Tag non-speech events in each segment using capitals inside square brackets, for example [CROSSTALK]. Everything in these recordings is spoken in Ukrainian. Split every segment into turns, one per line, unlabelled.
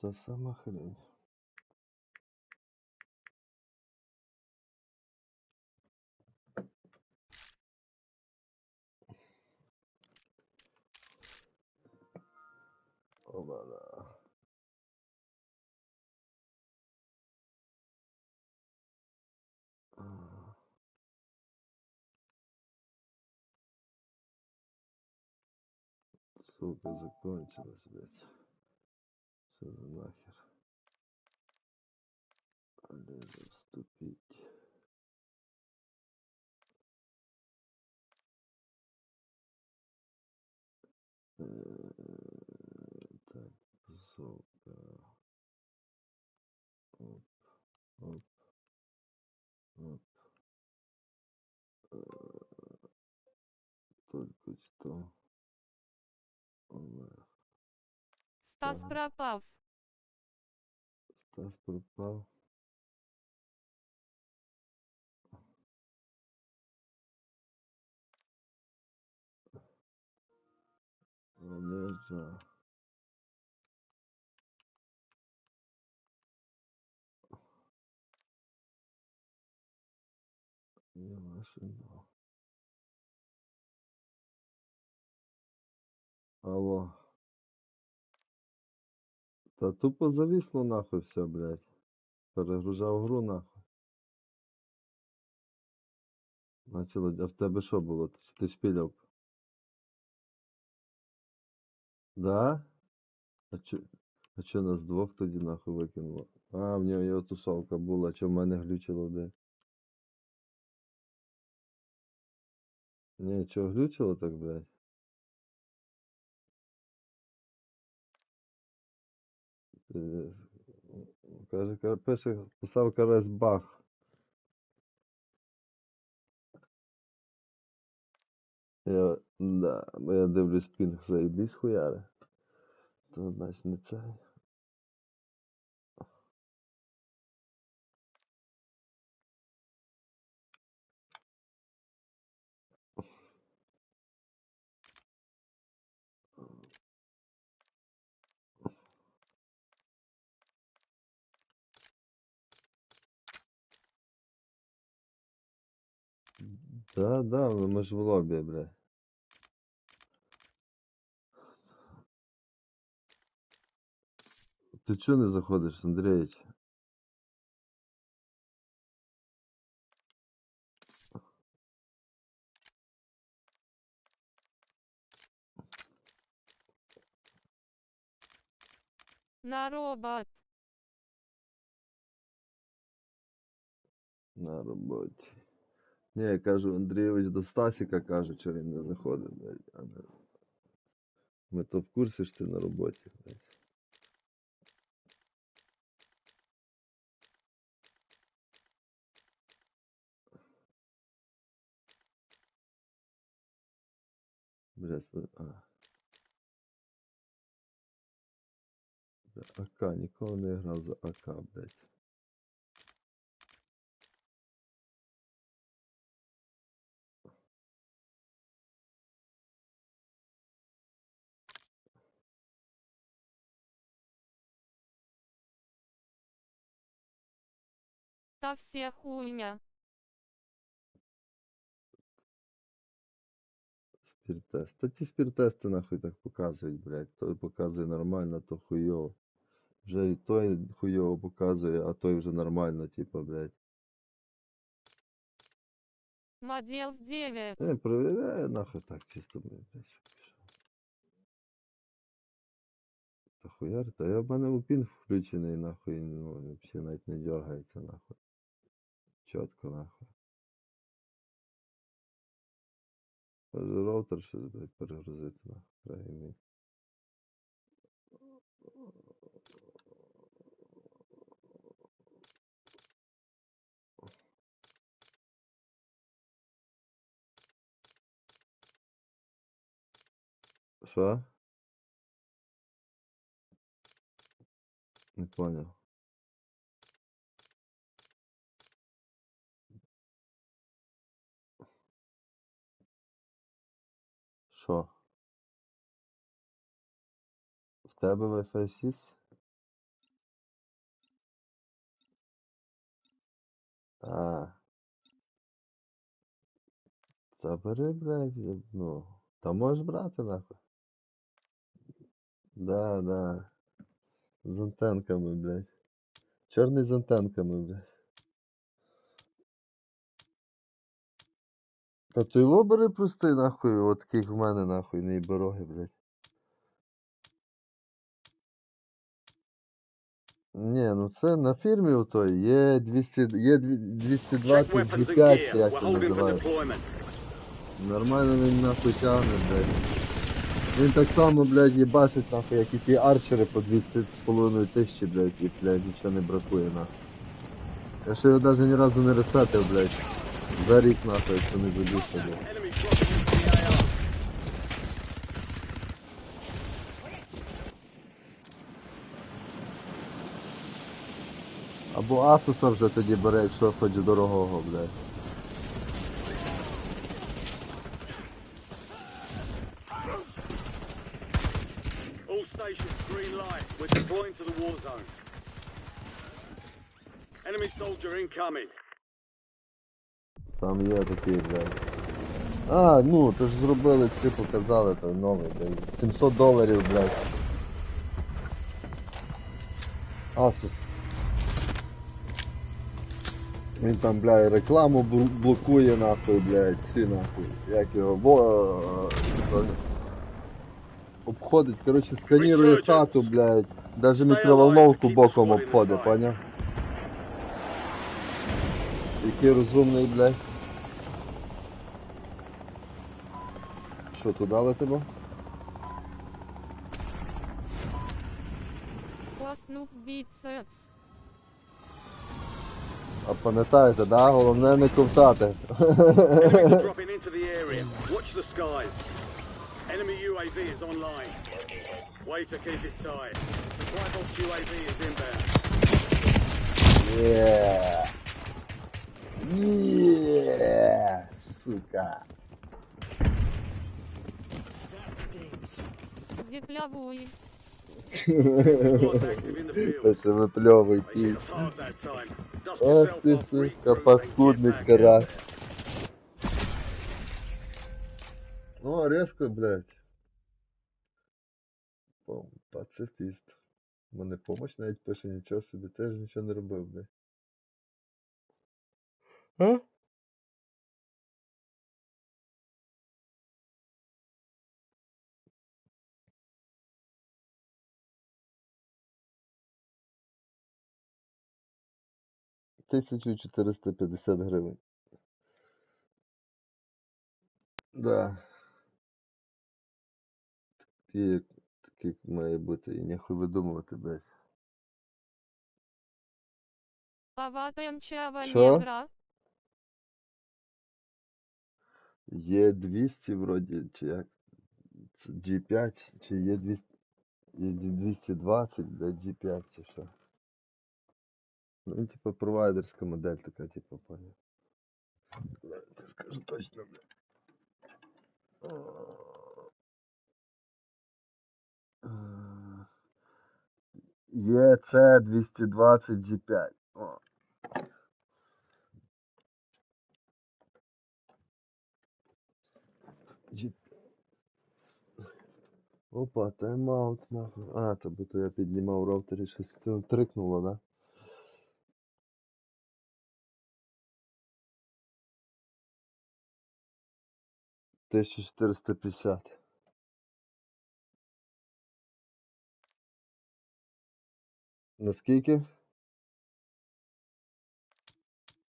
Та сама хрень. Оба-на. Сука, закончилась, блядь. За нахер? Олеже вступить. Э, Так, сука. Оп, оп, оп. Э, Только что.
Стас пропав.
Стас пропав. Олежа. Я машину. Алло. Та тупо зависло нахуй все, блядь. Перегружав гру нахуй. Начало, а в тебе що було? Чи ти шпіляв? Да? А чо, а чо нас двох тоді нахуй викинуло? А, в нього його тусовка була, чо в мене глючило, блядь? Ні, чо глючило так, блядь? Пише, писав карась бах. Я, да, я дивлюсь пінг заїбісь хуяри. То значить не цей. Да, да, ну ми ж в лобі, бля. Ти чого не заходиш, Андрійович?
На робот.
На роботі. Ні, я кажу, Андрійович до Стасіка каже, що він не заходить, блядь. А не... Ми то в курсі що ти на роботі, блядь. Бля, а. Бля, АК, ніколи не грав за АК, блядь.
Та все хуйня.
Спіртест. Та ті спіртести нахуй так показують, блядь. Той показує нормально, то хуйово. Вже і той хуйово показує, а той вже нормально, типа, блядь.
Модел 9.
Не, перевіряю нахуй так, чисто, блядь, щоб пішов. Та хуяр, та я в мене лупін включений, нахуй, ну, взагалі навіть не дергається, нахуй. Чітко, нахуй. Роутер щось, блядь, перегрузити, нахуй, треба. Що? Не понял. Що? В тебе Wi-Fi 6? А. Та блядь, ну. Та можеш брати нахуй. Да, да. З антенками, блядь. Чорний з антенками, блядь. Та то його бери простий, нахуй, от таких в мене, нахуй, не бороги, блядь. Ні, ну це на фірмі отой є 200, є дві- 220 G5, як це називається. Нормально він нахуй тягне, блядь. Він так само, блядь, їбашить нахуй, як і ті арчери по 200,5 тисячі, блядь, і, блядь, нічого не бракує, нахуй. Я ще його навіть ні разу не ресетив, блядь. За рік, нахуй, якщо не
the AR.
Або Асуса вже тоді бере, якщо хоч дорогого, блядь.
All stations green light. We're deploying to the war zone. Enemy soldier incoming.
Там є такий, блядь. А, ну, то ж зробили, ці показали, то новий, блядь. 700 доларів, блядь. Asus. Він там, блядь, рекламу блокує нахуй, блядь, ці нахуй. Як його, во... е, Обходить, коротше, сканірує хату, блядь. Даже мікроволновку
keep
боком обходить, поняв? Який розумний, блядь. Що, туди летимо?
Коснув біцепс.
А пам'ятаєте, да? Головне не ковтати.
Enemies are dropping into the area. Watch the skies. Enemy UAV is online. Way to keep it tight. Supply box UAV is inbound.
Є. Є. Сука. Та ще випльовуй піс. Ах ти, сука,
get
карась. Ну, резко, блядь. Пом- Пацифіст. Мене помощь навіть пише, нічого собі, теж нічого не робив, блядь. А? Тисячу 450 гривень. Да. Такі, такі має бути, і нехуй видумувати, блядь. Що? Є 200 вроді, чи як? Це G5, чи є 200, є 220, блядь, G5, чи що. Ну, він, типа, провайдерська модель така, типа, понял. Зараз я скажу точно, блядь. Е, Є це 220 G5. О. G... Опа, тайм-аут, нахуй. А, то бо то я піднімав роутер і щось в цьому трикнуло, да? Тисяча чотириста п'ятдесят. Наскільки?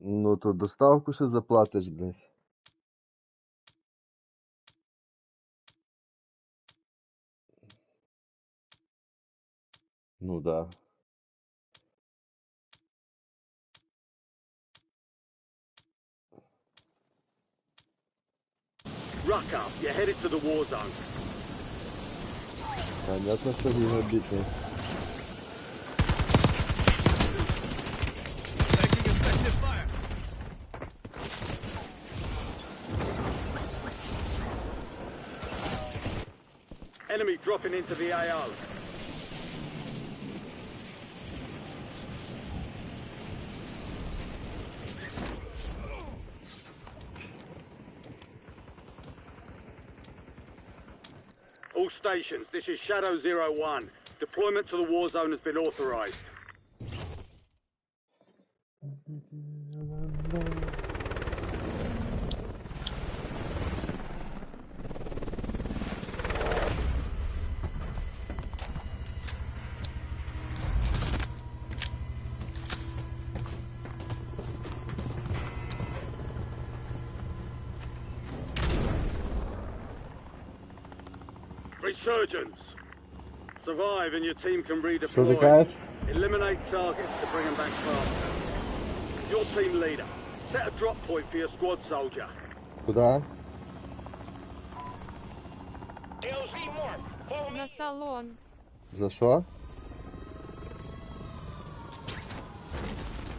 Ну то доставку ще заплатиш, блядь. Ну да.
Ruck up, you're headed to the war zone.
Ben you heard before.
Enemy dropping into the AR. Stations, this is Shadow Zero One. Deployment to the war zone has been authorized. Resurgence. Survive and your team can
Що ти
redeploy.
кажеш?
Eliminate targets to bring them back faster. Your team leader. Set a drop point for your squad soldier.
Куда?
На салон.
За що?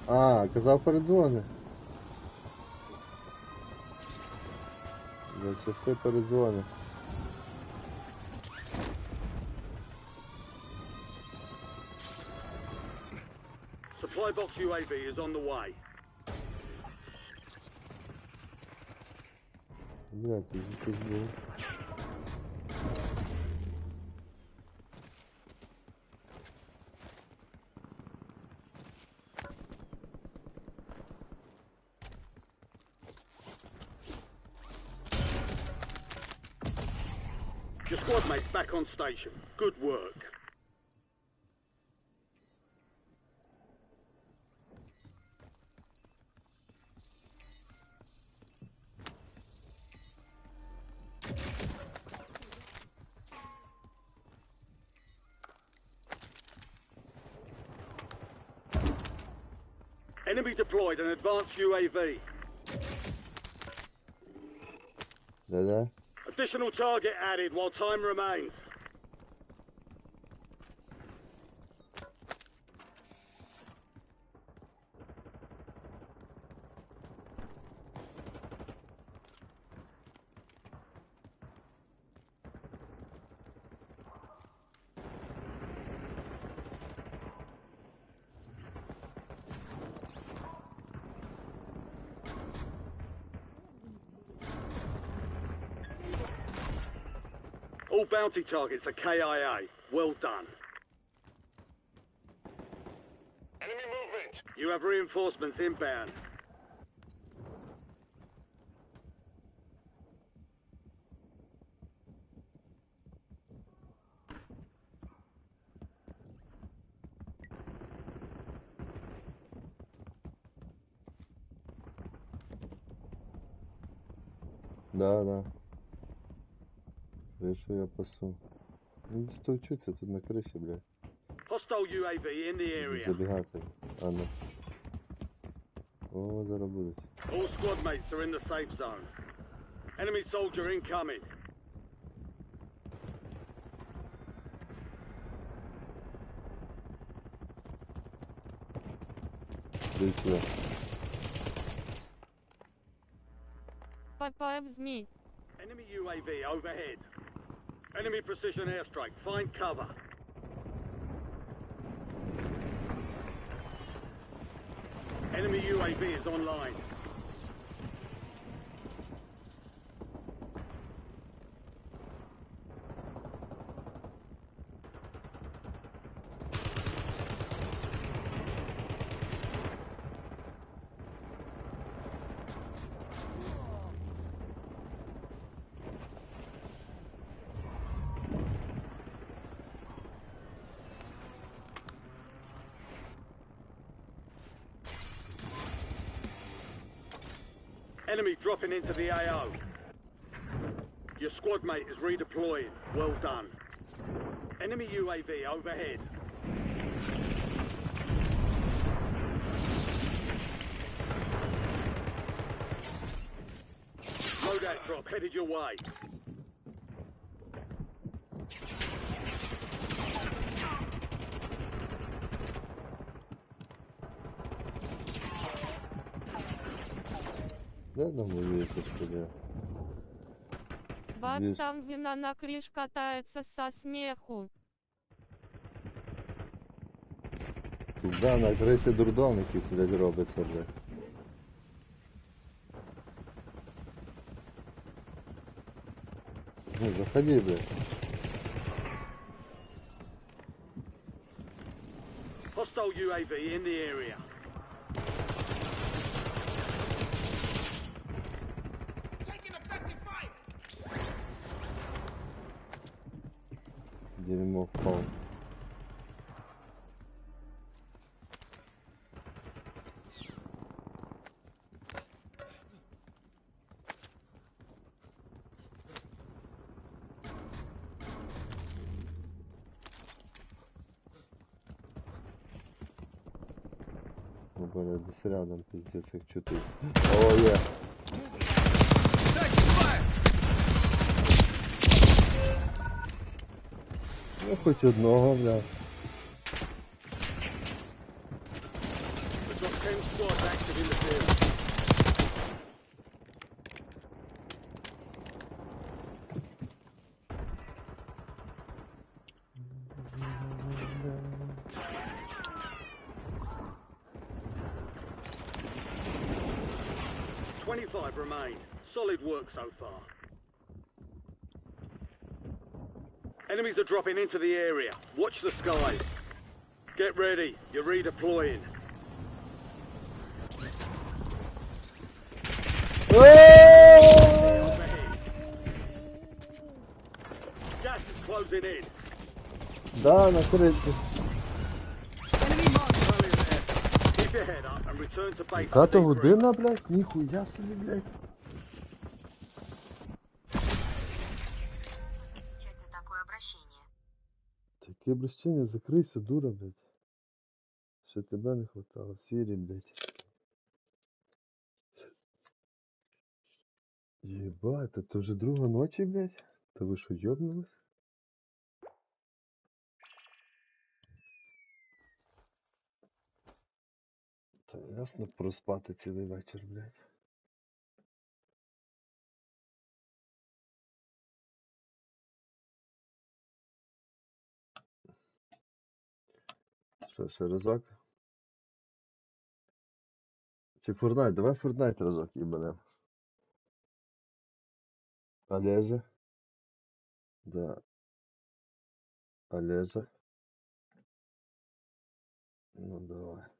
А, казав передзвони. За часи передзвони.
Supply box UAV is on the way.
Бля, ти ж якийсь був.
Your squad mate's back on station. Good work. An advanced UAV.
They're there.
Additional target added while time remains. All bounty targets are KIA. Well done.
Enemy movement.
You have reinforcements inbound.
Да, да. Кришу я пасу. Ну, стовчуться тут на криші, бля.
Hostile UAV in the area.
Забігати. А ну. О, зараз будуть.
All squad mates are in the safe zone. Enemy soldier incoming.
Дивись сюди.
ППФ ЗМІ.
Enemy UAV overhead. Enemy precision airstrike. Find cover. Enemy UAV is online. Enemy dropping into the AO. Your squad mate is redeploying. Well done. Enemy UAV overhead. Loadout drop headed your way.
рядом вывесочку, да.
Вот
Здесь.
там вина на крыш катается со смеху.
Да, на крыше дурдом якийсь блядь, робиться, блядь. Ну, заходи, блядь.
Hostile UAV in the area.
О, здесь рядом пиздец їх чути. О, є. Ну, хоть одного, бля.
25 remain. Solid work so far. Enemies are dropping into the area. Watch the skies. Get ready. You're redeploying. Whoa! Gas is closing in.
Да, на крыше.
Debrief.
година, блядь? Ніхуя собі, блядь. Таке обращення, закрийся, дура, блядь. Ще тебе не хватало, сірі, блядь. Єбать, это вже друга ночі, блядь? Та ви що, йобнулись? Та ясно, проспати цілий вечір, блядь. Що, ще разок? Чи Fortnite? Давай Fortnite разок їбанем. Олеже? Да. Олеже? Ну давай.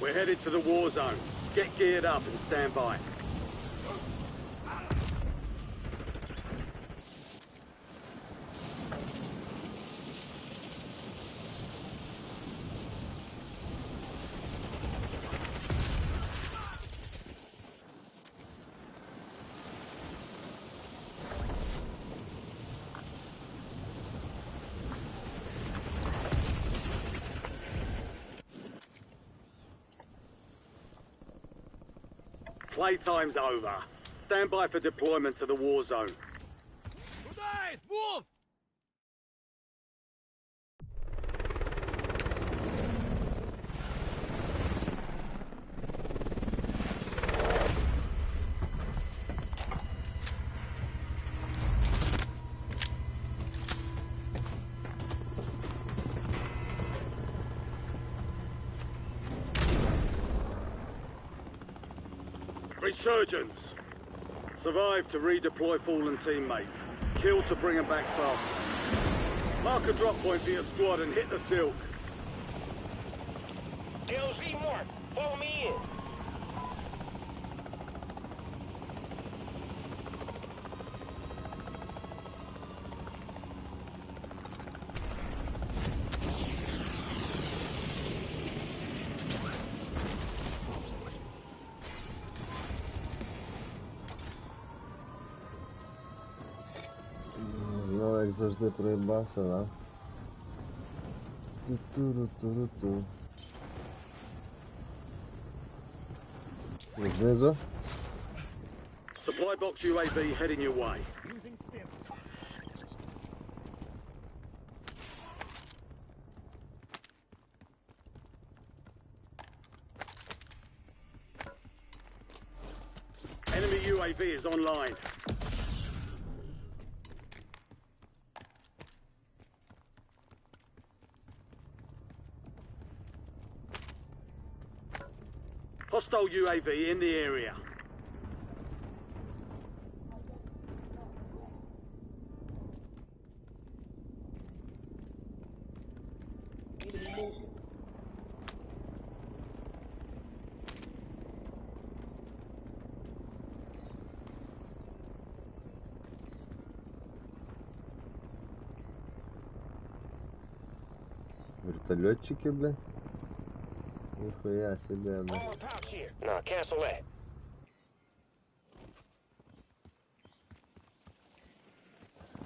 We're headed to the war zone. Get geared up and stand by. Playtime's over. Stand by for deployment to the war zone. Resurgence. Survive to redeploy fallen teammates. Kill to bring them back fast. Mark a drop point for your squad and hit the silk.
LZ Mark, follow me in.
Tu, tu, tu, tu, tu.
Supply box UAV heading your way. Enemy UAV is online. Hostile UAV in the area.
Вертольотчики, блядь. Нихуя себе,
ну. Nah, cancel that.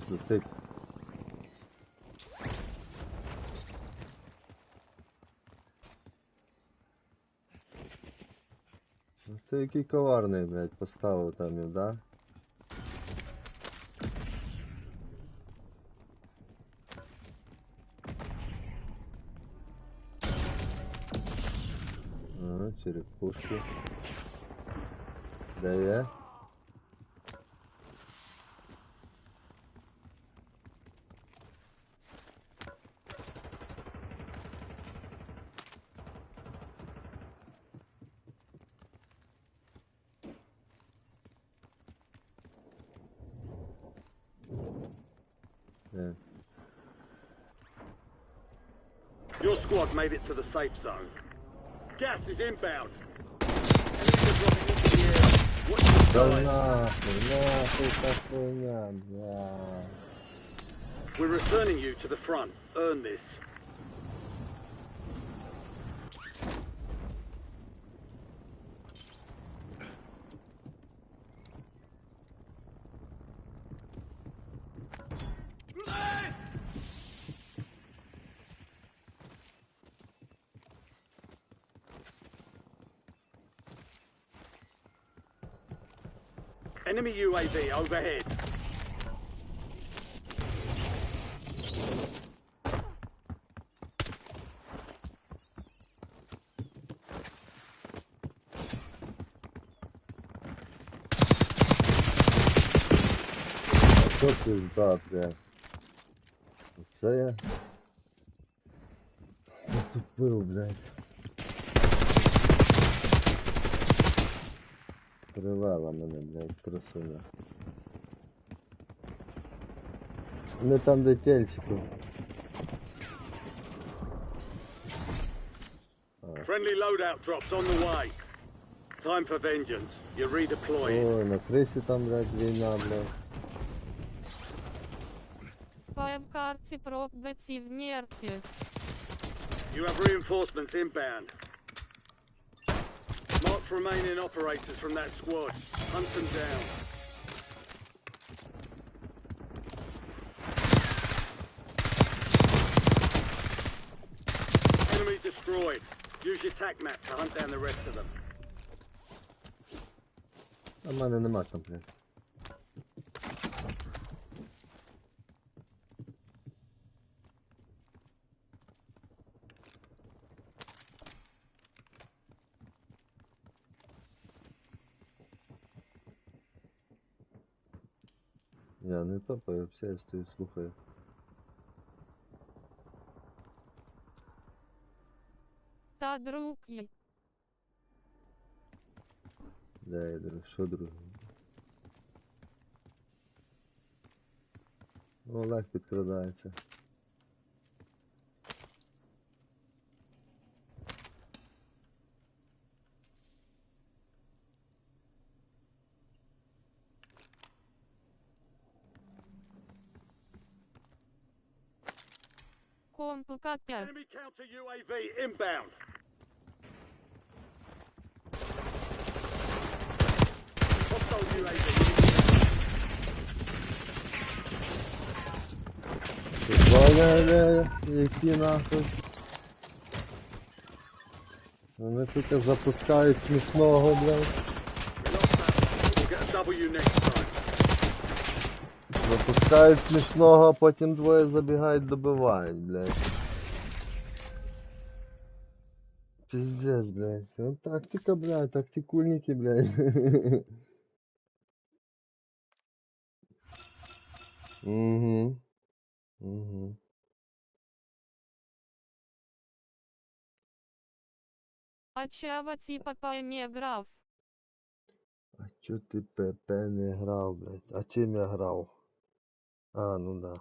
Застык. Ну ты какие коварные, блядь, поставив там, да?
Your squad made it to the safe zone. Gas is inbound. We're returning you to the front. Earn this. Enemy UAV overhead.
А що пизда, бля? Це я затупив, блядь. Привела мене, блядь, красуня. Не там, де тельчики.
Friendly loadout drops on the way. Time for vengeance. You're redeploying.
Ой, на крисі там, блядь, війна, блядь.
ПМ карті пробиті в нерці.
You have reinforcements inbound. Remaining operators from that squad. Hunt them down. Enemy destroyed. Use your tac map to hunt down the rest of them.
I'm on the map something. Не топаю, все, я стою, слухаю.
Та друг є.
Да, я друг? Що друг? Олег підкрадається.
Комплікатер.
Enemy counter UAV inbound. Hostile UAV.
Дозволяє, які нахуй. Вони сука запускають смішного, блядь. Запускають смішного, а потім двоє забігають, добивають, блядь. Пиздец, блядь. Ну тактика, блядь, тактикульники, блядь. [LAUGHS] Угу. Угу.
А чего типа по не грав?
А чо ти ПП не грав, блядь? А чим я грав? А, ну да.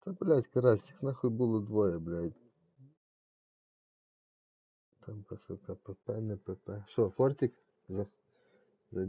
Та, блядь, карась, їх нахуй було двоє, блядь. Там, сука, ПП, не ПП. Що, фортик? За... За...